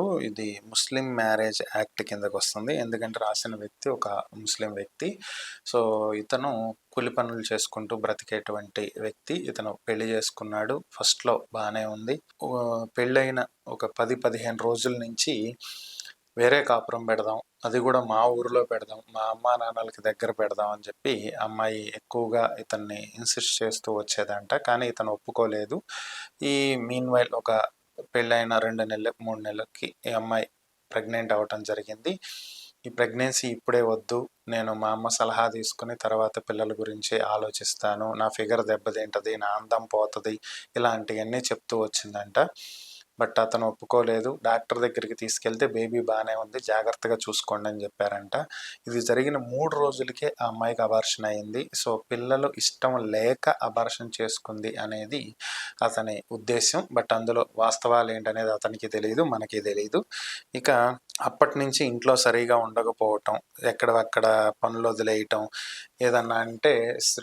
ఇది ముస్లిం marriage act కిందకు వస్తుంది ఎందుకంటే రాసిన వ్యక్తి ఒక ముస్లిం వ్యక్తి. సో ఇతను కూలి పనులు చేసుకుంటూ బ్రతికేటువంటి వ్యక్తి. ఇతను పెళ్ళి చేసుకున్నాడు. ఫస్ట్లో బాగానే ఉంది. పెళ్ళైన ఒక పది పదిహేను రోజుల నుంచి వేరే కాపురం పెడదాం. అది కూడా మా ఊరిలో పెడదాం. మా అమ్మా నాన్నలకి దగ్గర పెడదాం అని చెప్పి అమ్మాయి ఎక్కువగా ఇతన్ని ఇన్సిస్ట్ చేస్తూ వచ్చేదంట. కానీ ఇతను ఒప్పుకోలేదు. ఈ మీన్ వైల్ ఒక పెళ్ళైన రెండు నెలల మూడు నెలలకి ఈ అమ్మాయి ప్రెగ్నెంట్ అవ్వటం జరిగింది. ఈ ప్రెగ్నెన్సీ ఇప్పుడే వద్దు. నేను మా అమ్మ సలహా తీసుకుని తర్వాత పిల్లల గురించి ఆలోచిస్తాను. నా ఫిగర్ దెబ్బతింటది నా అందం పోతుంది ఇలాంటివన్నీ చెప్తూ వచ్చిందంట. బట్ అతను ఒప్పుకోలేదు. డాక్టర్ దగ్గరికి తీసుకెళ్తే బేబీ బాగానే ఉంది. జాగ్రత్తగా చూసుకోండి అని చెప్పారంట. ఇది జరిగిన మూడు రోజులకే ఆ అమ్మాయికి అబార్షన్ అయింది. సో పిల్లలు ఇష్టం లేక అబార్షన్ చేసుకుంది అనేది అతని ఉద్దేశం బట్ అందులో వాస్తవాలు ఏంటనేది అతనికి తెలియదు మనకి తెలియదు ఇక అప్పటి నుంచి ఇంట్లో సరిగా ఉండకపోవటం ఎక్కడ అక్కడ పనులు వదిలేయటం ఏదన్నా అంటే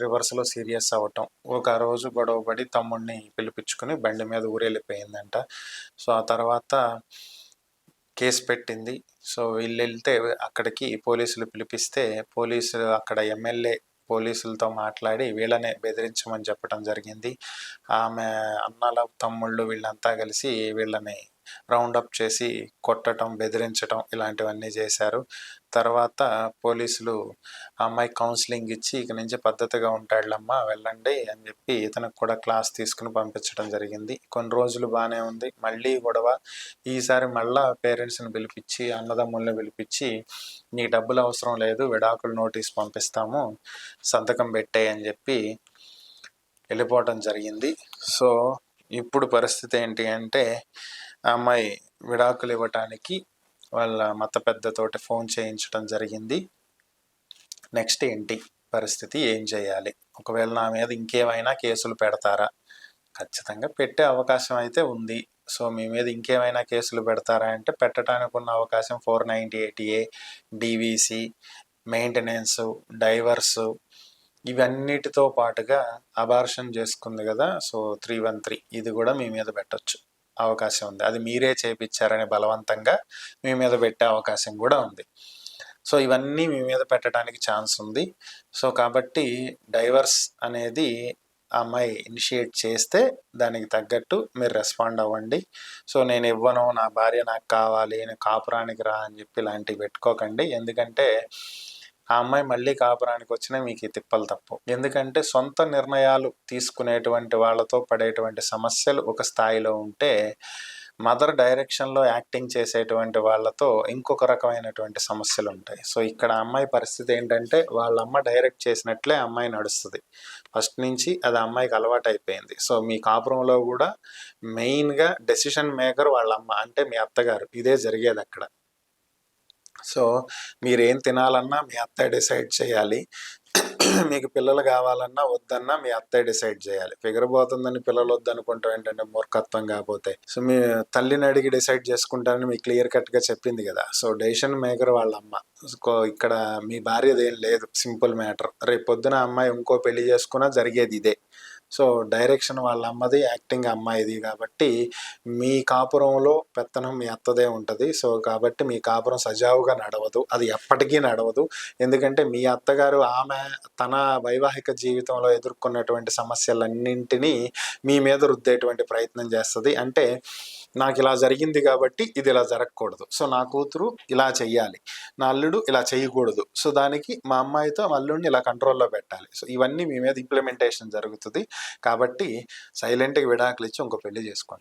రివర్స్లో సీరియస్ అవ్వటం. ఒక రోజు గొడవపడి తమ్ముడిని పిలిపించుకుని బండి మీద ఊరెళ్ళిపోయిందంట. సో ఆ తర్వాత కేసు పెట్టింది. సో వీళ్ళు వెళ్తే అక్కడికి పోలీసులు పిలిపిస్తే పోలీసులు అక్కడ ఎమ్మెల్యే పోలీసులతో మాట్లాడి వీళ్ళనే బెదిరించమని చెప్పడం జరిగింది. ఆమె అన్నల తమ్ముళ్ళు వీళ్ళంతా కలిసి వీళ్ళని రౌండప్ చేసి కొట్టడం బెదిరించడం ఇలాంటివన్నీ చేశారు. తర్వాత పోలీసులు ఆ అమ్మాయి కౌన్సిలింగ్ ఇచ్చి ఇక నుంచి పద్ధతిగా ఉంటాడులమ్మా వెళ్ళండి అని చెప్పి ఇతనికి కూడా క్లాస్ తీసుకుని పంపించడం జరిగింది. కొన్ని రోజులు బాగానే ఉంది. మళ్ళీ గొడవ. ఈసారి మళ్ళా పేరెంట్స్ని పిలిపించి అన్నదమ్ముల్ని పిలిపించి నీ డబ్బులు అవసరం లేదు విడాకులు నోటీస్ పంపిస్తాము సంతకం పెట్టే అని చెప్పి వెళ్ళిపోవటం జరిగింది. సో ఇప్పుడు పరిస్థితి ఏంటి అంటే ఆ అమ్మాయి విడాకులు ఇవ్వటానికి వాళ్ళ మత పెద్దతోటి ఫోన్ చేయించడం జరిగింది. నెక్స్ట్ ఏంటి? పరిస్థితి ఏం చేయాలి? ఒకవేళ నా మీద ఇంకేమైనా కేసులు పెడతారా? ఖచ్చితంగా పెట్టే అవకాశం అయితే ఉంది. సో మీ మీద ఇంకేమైనా కేసులు పెడతారా అంటే పెట్టడానికి ఉన్న అవకాశం four ninety eight A DVC maintenance divorce ఇవన్నిటితో పాటుగా అబార్షన్ చేసుకుంది కదా? So three one three. ఇది కూడా మీ మీద పెట్టొచ్చు. అవకాశం ఉంది. అది మీరే చేపించారని బలవంతంగా మీ మీద పెట్టే అవకాశం కూడా ఉంది. సో ఇవన్నీ మీ మీద పెట్టడానికి ఛాన్స్ ఉంది. సో కాబట్టి డైవర్స్ అనేది ఆ అమ్మాయి ఇనిషియేట్ చేస్తే దానికి తగ్గట్టు మీరు రెస్పాండ్ అవ్వండి. సో నేను ఇవ్వను నా భార్య నాకు కావాలి నేను కాపురానికి రా అని చెప్పి ఇలాంటివి పెట్టుకోకండి. ఎందుకంటే ఆ అమ్మాయి మళ్ళీ కాపురానికి వచ్చినా మీకు ఈ తిప్పలు తప్పు. ఎందుకంటే సొంత నిర్ణయాలు తీసుకునేటువంటి వాళ్ళతో పడేటువంటి సమస్యలు ఒక స్థాయిలో ఉంటే మదర్ డైరెక్షన్లో యాక్టింగ్ చేసేటువంటి వాళ్ళతో ఇంకొక రకమైనటువంటి సమస్యలు ఉంటాయి. సో ఇక్కడ అమ్మాయి పరిస్థితి ఏంటంటే వాళ్ళ అమ్మ డైరెక్ట్ చేసినట్లే అమ్మాయి నడుస్తుంది. ఫస్ట్ నుంచి అది అమ్మాయికి అలవాటు అయిపోయింది సో మీ కాపురంలో కూడా మెయిన్గా డెసిషన్ మేకర్ వాళ్ళ అమ్మ అంటే మీ అత్తగారు. ఇదే జరిగేది అక్కడ. సో మీరేం తినాలన్నా మీ అత్తయ్య డిసైడ్ చేయాలి. మీకు పిల్లలు కావాలన్నా వద్దన్నా మీ అత్తయ్య డిసైడ్ చేయాలి. ఫిగర్ పోతుందని పిల్లలు వద్దనుకుంటాం ఏంటంటే మూర్ఖత్వం కాకపోతే సో మీ తల్లిని అడిగి డిసైడ్ చేసుకుంటారని మీకు క్లియర్ కట్గా చెప్పింది కదా. సో డెసిషన్ మేకర్ వాళ్ళ అమ్మ. ఇక్కడ మీ భార్యది ఏం లేదు. Simple matter. రేపు పొద్దున అమ్మాయి ఇంకో పెళ్ళి చేసుకున్నా జరిగేది ఇదే. సో డైరెక్షన్ వాళ్ళ అమ్మది యాక్టింగ్ అమ్మాయిది కాబట్టి మీ కాపురంలో పెత్తనం మీ అత్తదే ఉంటుంది. సో కాబట్టి మీ కాపురం సజావుగా నడవదు. అది ఎప్పటికీ నడవదు. ఎందుకంటే మీ అత్తగారు ఆమె తన వైవాహిక జీవితంలో ఎదుర్కొన్నటువంటి సమస్యలన్నింటినీ మీ మీద రుద్దేటువంటి ప్రయత్నం చేస్తుంది. అంటే నాకు ఇలా జరిగింది కాబట్టి ఇది ఇలా జరగకూడదు. సో నా కూతురు ఇలా చెయ్యాలి. నా అల్లుడు ఇలా చేయకూడదు సో దానికి మా అమ్మాయితో మా అల్లుడిని ఇలా కంట్రోల్లో పెట్టాలి. సో ఇవన్నీ మీ మీద ఇంప్లిమెంటేషన్ జరుగుతుంది. కాబట్టి సైలెంట్గా విడాకులు ఇచ్చి ఇంకో పెళ్ళి చేసుకోండి.